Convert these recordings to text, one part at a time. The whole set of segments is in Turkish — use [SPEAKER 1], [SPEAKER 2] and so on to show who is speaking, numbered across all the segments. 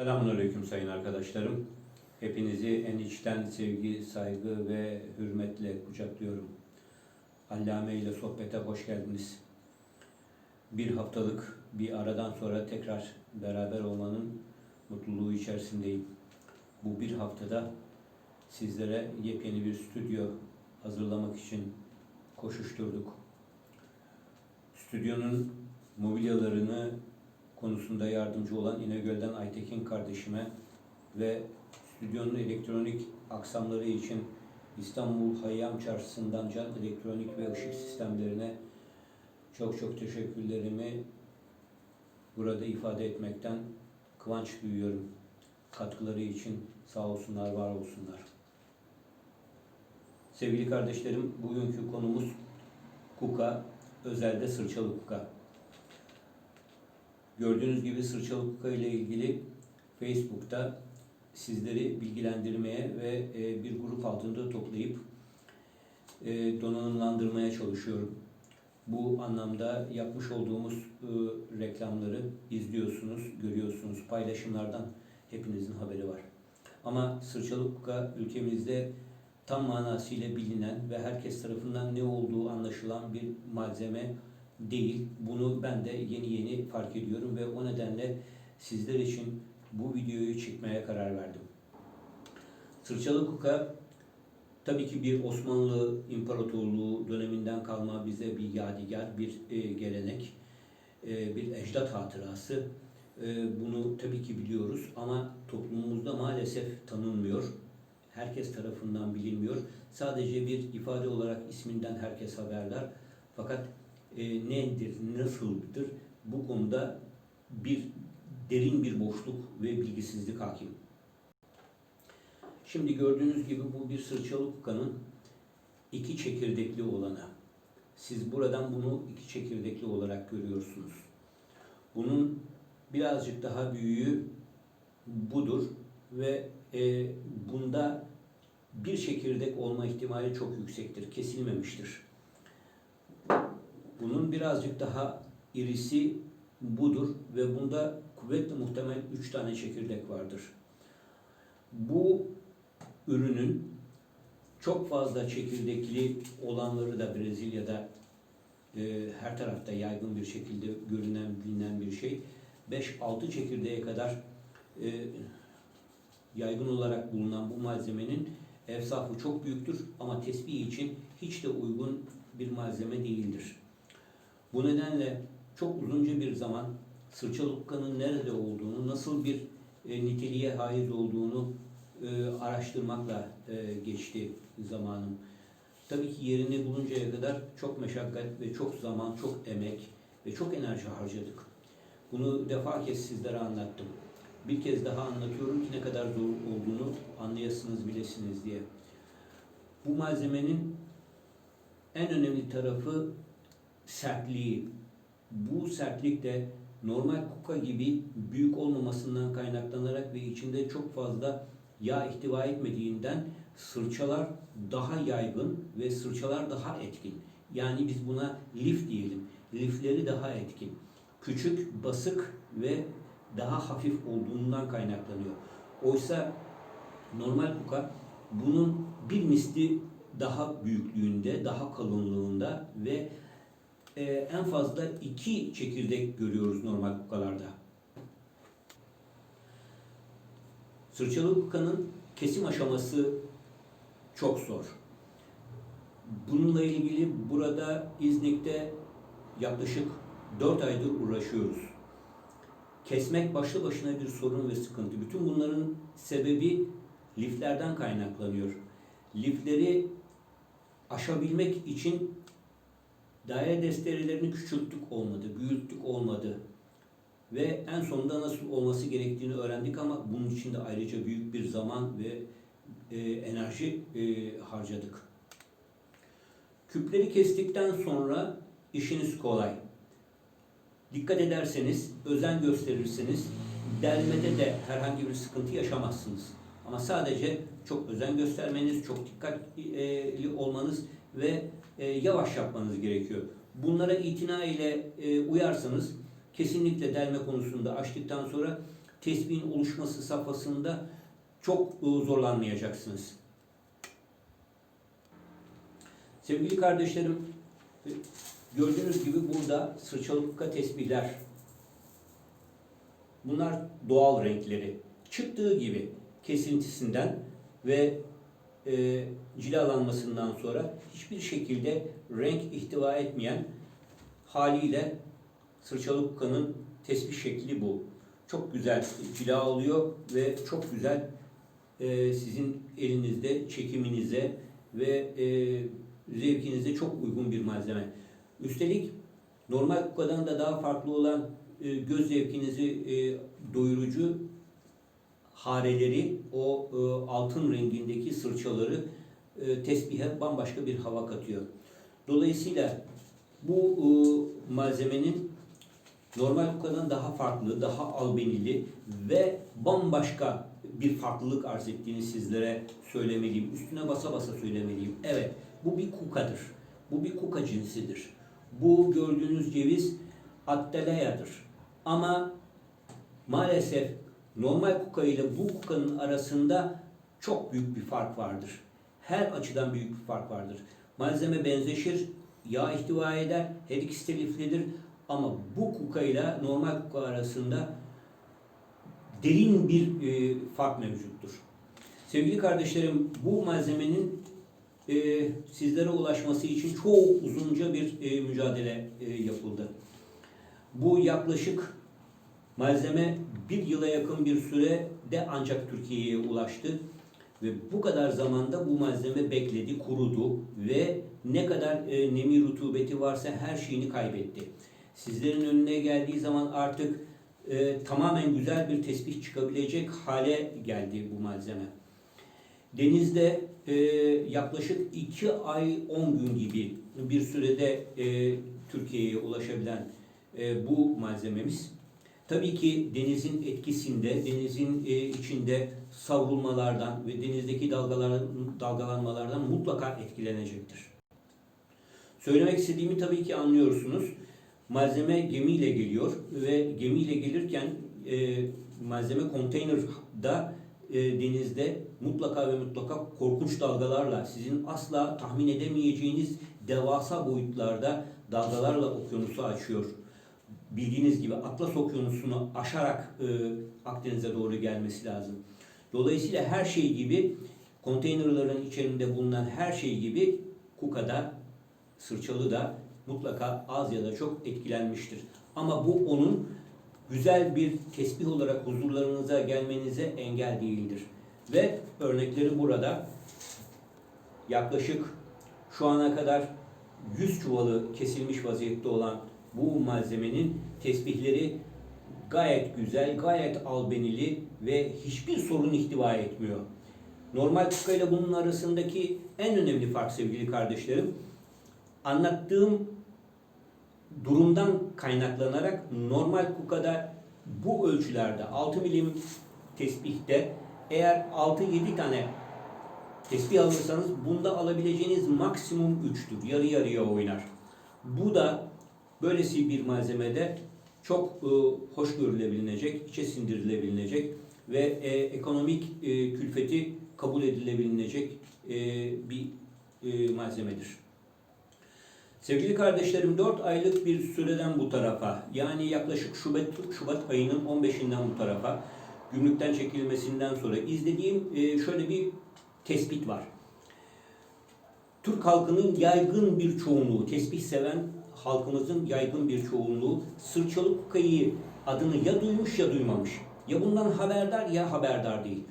[SPEAKER 1] Selamünaleyküm sayın arkadaşlarım. Hepinizi en içten sevgi, saygı ve hürmetle kucaklıyorum. Allame ile sohbete hoş geldiniz. Bir haftalık bir aradan sonra tekrar beraber olmanın mutluluğu içerisindeyim. Bu bir haftada sizlere yepyeni bir stüdyo hazırlamak için koşuşturduk. Stüdyonun mobilyalarını konusunda yardımcı olan İnegöl'den Aytekin kardeşime ve stüdyonun elektronik aksamları için İstanbul Hayyam Çarşısı'ndan Can Elektronik ve Işık Sistemlerine çok çok teşekkürlerimi burada ifade etmekten kıvanç duyuyorum. Katkıları için sağ olsunlar, var olsunlar. Sevgili kardeşlerim, bugünkü konumuz KUKA, özelde sırçalı KUKA. Gördüğünüz gibi sırçalı kuka ile ilgili Facebook'ta sizleri bilgilendirmeye ve e, bir grup altında toplayıp e, donanımlandırmaya çalışıyorum. Bu anlamda yapmış olduğumuz e, reklamları izliyorsunuz, görüyorsunuz. Paylaşımlardan hepinizin haberi var. Ama sırçalı kuka ülkemizde tam manasıyla bilinen ve herkes tarafından ne olduğu anlaşılan bir malzeme değil. Bunu ben de yeni yeni fark ediyorum ve o nedenle sizler için bu videoyu çekmeye karar verdim. Sırçalı kuka tabii ki bir Osmanlı İmparatorluğu döneminden kalma bize bir yadigar, bir e, gelenek, e, bir ecdat hatırası. E, bunu tabii ki biliyoruz ama toplumumuzda maalesef tanınmıyor. Herkes tarafından bilinmiyor. Sadece bir ifade olarak isminden herkes haberdar. Fakat e, nedir, nasıldır bu konuda bir derin bir boşluk ve bilgisizlik hakim. Şimdi gördüğünüz gibi bu bir sırçalı kukanın iki çekirdekli olanı. Siz buradan bunu iki çekirdekli olarak görüyorsunuz. Bunun birazcık daha büyüğü budur ve e, bunda bir çekirdek olma ihtimali çok yüksektir, kesilmemiştir. Bunun birazcık daha irisi budur ve bunda kuvvetle muhtemel 3 tane çekirdek vardır. Bu ürünün çok fazla çekirdekli olanları da Brezilya'da e, her tarafta yaygın bir şekilde görünen bilinen bir şey. 5-6 çekirdeğe kadar e, yaygın olarak bulunan bu malzemenin evsafı çok büyüktür ama tesbih için hiç de uygun bir malzeme değildir. Bu nedenle çok uzunca bir zaman sırçalı hukkanın nerede olduğunu, nasıl bir e, niteliğe haiz olduğunu e, araştırmakla e, geçti zamanım. Tabii ki yerini buluncaya kadar çok meşakkat ve çok zaman, çok emek ve çok enerji harcadık. Bunu defa kez sizlere anlattım. Bir kez daha anlatıyorum ki ne kadar zor olduğunu anlayasınız, bilesiniz diye. Bu malzemenin en önemli tarafı sertliği. Bu sertlik de normal kuka gibi büyük olmamasından kaynaklanarak ve içinde çok fazla yağ ihtiva etmediğinden sırçalar daha yaygın ve sırçalar daha etkin. Yani biz buna lif diyelim. Lifleri daha etkin. Küçük, basık ve daha hafif olduğundan kaynaklanıyor. Oysa normal kuka bunun bir misli daha büyüklüğünde, daha kalınlığında ve e, en fazla iki çekirdek görüyoruz normal kukalarda. Sırçalı kukanın kesim aşaması çok zor. Bununla ilgili burada İznik'te yaklaşık 4 aydır uğraşıyoruz. Kesmek başlı başına bir sorun ve sıkıntı. Bütün bunların sebebi liflerden kaynaklanıyor. Lifleri aşabilmek için daire desterelerini küçülttük olmadı, büyüttük olmadı. Ve en sonunda nasıl olması gerektiğini öğrendik ama bunun için de ayrıca büyük bir zaman ve e, enerji e, harcadık. Küpleri kestikten sonra işiniz kolay. Dikkat ederseniz, özen gösterirseniz delmede de herhangi bir sıkıntı yaşamazsınız. Ama sadece çok özen göstermeniz, çok dikkatli olmanız ve e, yavaş yapmanız gerekiyor. Bunlara itina ile e, uyarsanız kesinlikle delme konusunda açtıktan sonra tesbihin oluşması safhasında çok e, zorlanmayacaksınız. Sevgili kardeşlerim, gördüğünüz gibi burada sırçalıkka tesbihler. Bunlar doğal renkleri. Çıktığı gibi kesintisinden ve e, cilalanmasından sonra hiçbir şekilde renk ihtiva etmeyen haliyle sırçalıkkanın tesbih şekli bu. Çok güzel cila alıyor ve çok güzel e, sizin elinizde çekiminize ve e, zevkinize çok uygun bir malzeme. Üstelik normal kukadan da daha farklı olan e, göz zevkinizi e, doyurucu hareleri, o e, altın rengindeki sırçaları e, tesbihe bambaşka bir hava katıyor. Dolayısıyla bu e, malzemenin normal kukadan daha farklı, daha albenili ve bambaşka bir farklılık arz ettiğini sizlere söylemeliyim. Üstüne basa basa söylemeliyim. Evet, bu bir kukadır. Bu bir kuka cinsidir. Bu gördüğünüz ceviz Attalea'dır. Ama maalesef normal kuka ile bu kukanın arasında çok büyük bir fark vardır. Her açıdan büyük bir fark vardır. Malzeme benzeşir, yağ ihtiva eder, her ikisi de liflidir. Ama bu kuka ile normal kuka arasında derin bir e, fark mevcuttur. Sevgili kardeşlerim, bu malzemenin e, sizlere ulaşması için çok uzunca bir e, mücadele e, yapıldı. Bu yaklaşık malzeme bir yıla yakın bir sürede ancak Türkiye'ye ulaştı. Ve bu kadar zamanda bu malzeme bekledi, kurudu ve ne kadar e, nemi rutubeti varsa her şeyini kaybetti. Sizlerin önüne geldiği zaman artık e, tamamen güzel bir tespih çıkabilecek hale geldi bu malzeme. Denizde e, yaklaşık 2 ay 10 gün gibi bir sürede e, Türkiye'ye ulaşabilen e, bu malzememiz tabii ki denizin etkisinde, denizin e, içinde savrulmalardan ve denizdeki dalgalar, dalgalanmalardan mutlaka etkilenecektir. Söylemek istediğimi tabii ki anlıyorsunuz. Malzeme gemiyle geliyor ve gemiyle gelirken e, malzeme konteynerda e, denizde mutlaka ve mutlaka korkunç dalgalarla sizin asla tahmin edemeyeceğiniz devasa boyutlarda dalgalarla okyanusu açıyor. Bildiğiniz gibi Atlas Okyanusu'nu aşarak e, Akdeniz'e doğru gelmesi lazım. Dolayısıyla her şey gibi konteynerların içerisinde bulunan her şey gibi Kuka'da, Sırçalı da mutlaka az ya da çok etkilenmiştir. Ama bu onun güzel bir tesbih olarak huzurlarınıza gelmenize engel değildir. Ve örnekleri burada yaklaşık şu ana kadar 100 çuvalı kesilmiş vaziyette olan bu malzemenin tesbihleri gayet güzel, gayet albenili ve hiçbir sorun ihtiva etmiyor. Normal kuka ile bunun arasındaki en önemli fark sevgili kardeşlerim, anlattığım durumdan kaynaklanarak normal kukada bu ölçülerde 6 milim tesbihte eğer 6-7 tane tesbih alırsanız bunda alabileceğiniz maksimum 3'tür. Yarı yarıya oynar. Bu da böylesi bir malzemede çok e, hoş görülebilecek, içe sindirilebilecek ve e, ekonomik e, külfeti kabul edilebilecek e, bir e, malzemedir. Sevgili kardeşlerim 4 aylık bir süreden bu tarafa yani yaklaşık Şubat, Şubat ayının 15'inden bu tarafa gümrükten çekilmesinden sonra izlediğim e, şöyle bir tespit var. Türk halkının yaygın bir çoğunluğu, tesbih seven halkımızın yaygın bir çoğunluğu sırçalı kukayı adını ya duymuş ya duymamış. Ya bundan haberdar ya haberdar değil.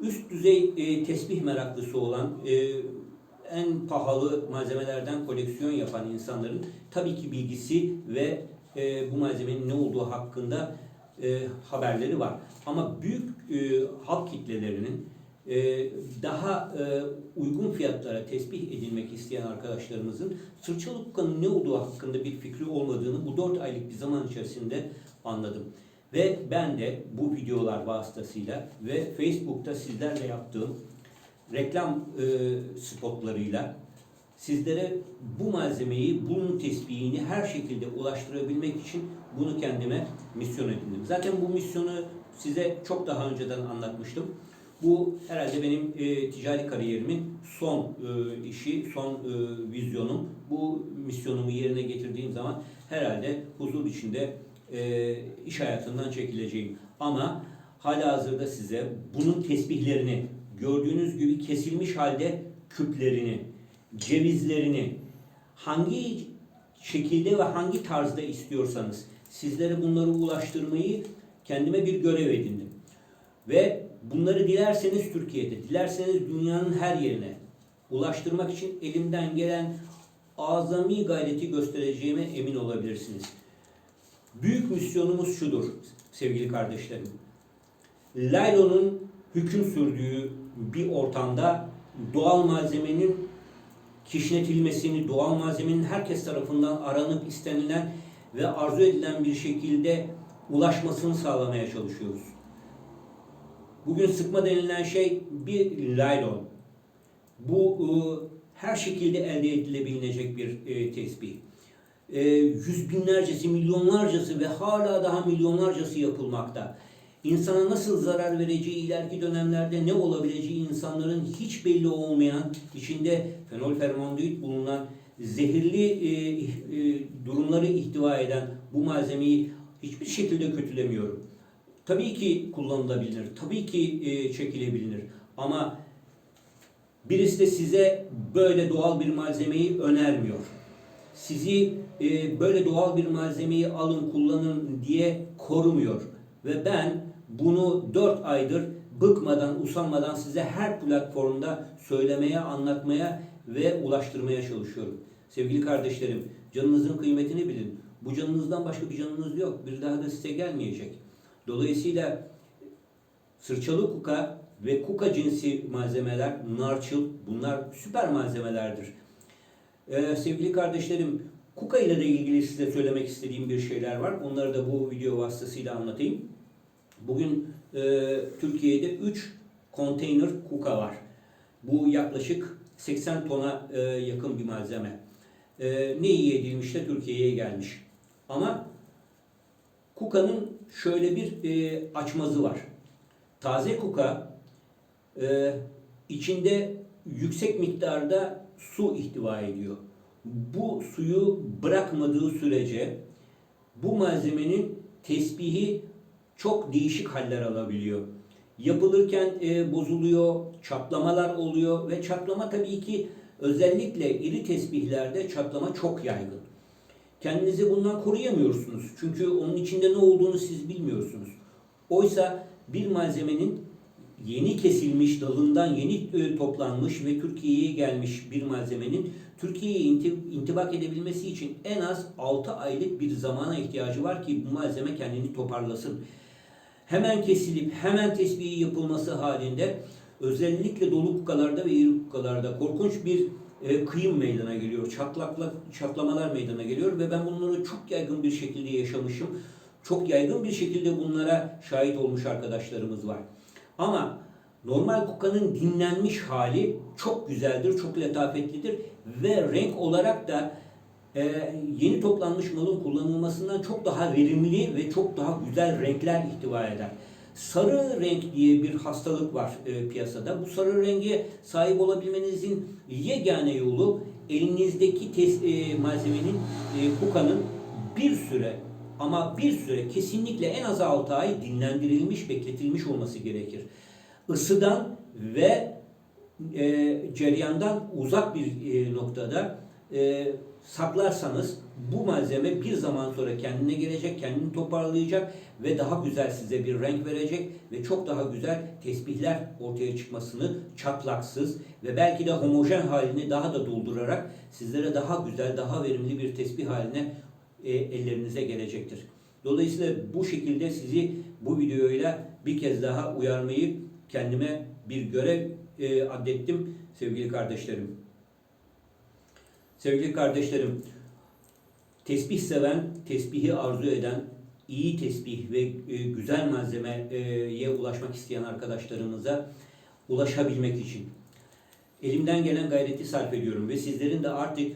[SPEAKER 1] Üst düzey e, tesbih meraklısı olan e, en pahalı malzemelerden koleksiyon yapan insanların tabii ki bilgisi ve e, bu malzemenin ne olduğu hakkında e, haberleri var. Ama büyük e, halk kitlelerinin daha e, uygun fiyatlara tesbih edilmek isteyen arkadaşlarımızın sırçalı kukanın ne olduğu hakkında bir fikri olmadığını bu 4 aylık bir zaman içerisinde anladım. Ve ben de bu videolar vasıtasıyla ve Facebook'ta sizlerle yaptığım reklam e, spotlarıyla sizlere bu malzemeyi, bunun tespihini her şekilde ulaştırabilmek için bunu kendime misyon edindim. Zaten bu misyonu size çok daha önceden anlatmıştım. Bu herhalde benim e, ticari kariyerimin son e, işi, son e, vizyonum. Bu misyonumu yerine getirdiğim zaman herhalde huzur içinde e, iş hayatından çekileceğim. Ama hala hazırda size bunun tesbihlerini, gördüğünüz gibi kesilmiş halde küplerini, cevizlerini, hangi şekilde ve hangi tarzda istiyorsanız sizlere bunları ulaştırmayı kendime bir görev edindim. Ve bunları dilerseniz Türkiye'de, dilerseniz dünyanın her yerine ulaştırmak için elimden gelen azami gayreti göstereceğime emin olabilirsiniz. Büyük misyonumuz şudur sevgili kardeşlerim. Laylo'nun hüküm sürdüğü bir ortamda doğal malzemenin kişnetilmesini, doğal malzemenin herkes tarafından aranıp istenilen ve arzu edilen bir şekilde ulaşmasını sağlamaya çalışıyoruz. Bugün sıkma denilen şey bir laylon. Bu e, her şekilde elde edilebilecek bir e, tesbih. E, yüz binlercesi, milyonlarcası ve hala daha milyonlarcası yapılmakta. İnsana nasıl zarar vereceği, ileriki dönemlerde ne olabileceği insanların hiç belli olmayan, içinde fenol fermandit bulunan zehirli e, e, durumları ihtiva eden bu malzemeyi hiçbir şekilde kötülemiyorum. Tabii ki kullanılabilir, tabii ki e, çekilebilir ama birisi de size böyle doğal bir malzemeyi önermiyor. Sizi e, böyle doğal bir malzemeyi alın kullanın diye korumuyor. Ve ben bunu 4 aydır bıkmadan, usanmadan size her platformda söylemeye, anlatmaya ve ulaştırmaya çalışıyorum. Sevgili kardeşlerim, canınızın kıymetini bilin. Bu canınızdan başka bir canınız yok. Bir daha da size gelmeyecek. Dolayısıyla sırçalı kuka ve kuka cinsi malzemeler, narçıl bunlar süper malzemelerdir. Ee, sevgili kardeşlerim, kuka ile de ilgili size söylemek istediğim bir şeyler var. Onları da bu video vasıtasıyla anlatayım. Bugün e, Türkiye'de 3 konteyner kuka var. Bu yaklaşık 80 tona e, yakın bir malzeme. E, ne iyi edilmiş de Türkiye'ye gelmiş. Ama kukanın şöyle bir e, açmazı var. Taze kuka e, içinde yüksek miktarda su ihtiva ediyor. Bu suyu bırakmadığı sürece bu malzemenin tesbihi çok değişik haller alabiliyor. Yapılırken e, bozuluyor, çatlamalar oluyor ve çatlama tabii ki özellikle iri tesbihlerde çatlama çok yaygın. Kendinizi bundan koruyamıyorsunuz. Çünkü onun içinde ne olduğunu siz bilmiyorsunuz. Oysa bir malzemenin yeni kesilmiş, dalından yeni e, toplanmış ve Türkiye'ye gelmiş bir malzemenin Türkiye'ye intibak edebilmesi için en az 6 aylık bir zamana ihtiyacı var ki bu malzeme kendini toparlasın. Hemen kesilip hemen tesbihi yapılması halinde özellikle dolu kukalarda ve iri kukalarda korkunç bir e, kıyım meydana geliyor. Çatlakla, çatlamalar meydana geliyor ve ben bunları çok yaygın bir şekilde yaşamışım. Çok yaygın bir şekilde bunlara şahit olmuş arkadaşlarımız var. Ama normal kukanın dinlenmiş hali çok güzeldir, çok letafetlidir ve renk olarak da e, yeni toplanmış malın kullanılmasından çok daha verimli ve çok daha güzel renkler ihtiva eder. Sarı renk diye bir hastalık var e, piyasada. Bu sarı renge sahip olabilmenizin yegane yolu elinizdeki tes, e, malzemenin, e, kukanın bir süre ama bir süre kesinlikle en az 6 ay dinlendirilmiş, bekletilmiş olması gerekir. Isıdan ve e, cereyandan uzak bir e, noktada e, saklarsanız bu malzeme bir zaman sonra kendine gelecek, kendini toparlayacak ve daha güzel size bir renk verecek ve çok daha güzel tesbihler ortaya çıkmasını çatlaksız ve belki de homojen halini daha da doldurarak sizlere daha güzel, daha verimli bir tesbih haline e, ellerinize gelecektir. Dolayısıyla bu şekilde sizi bu videoyla bir kez daha uyarmayı kendime bir görev e, addettim sevgili kardeşlerim. Sevgili kardeşlerim, tesbih seven, tesbihi arzu eden, iyi tesbih ve e, güzel malzemeye ulaşmak isteyen arkadaşlarımıza ulaşabilmek için elimden gelen gayreti sarf ediyorum ve sizlerin de artık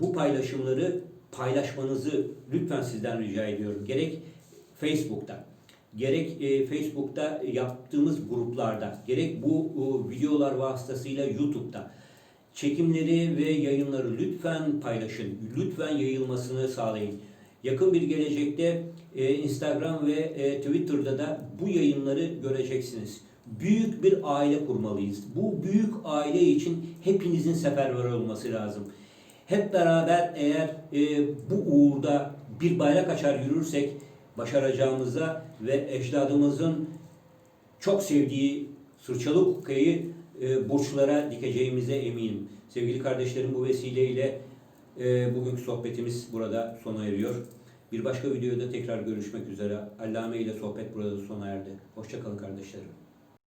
[SPEAKER 1] bu paylaşımları paylaşmanızı lütfen sizden rica ediyorum. Gerek Facebook'ta, gerek e, Facebook'ta yaptığımız gruplarda, gerek bu e, videolar vasıtasıyla YouTube'da çekimleri ve yayınları lütfen paylaşın. Lütfen yayılmasını sağlayın. Yakın bir gelecekte e, Instagram ve e, Twitter'da da bu yayınları göreceksiniz. Büyük bir aile kurmalıyız. Bu büyük aile için hepinizin seferber olması lazım. Hep beraber eğer e, bu uğurda bir bayrak açar yürürsek başaracağımıza ve ecdadımızın çok sevdiği Sırçalı Kukka'yı e, burçlara dikeceğimize eminim. Sevgili kardeşlerim bu vesileyle e, bugünkü sohbetimiz burada sona eriyor. Bir başka videoda tekrar görüşmek üzere. Allame ile sohbet burada sona erdi. Hoşçakalın kardeşlerim.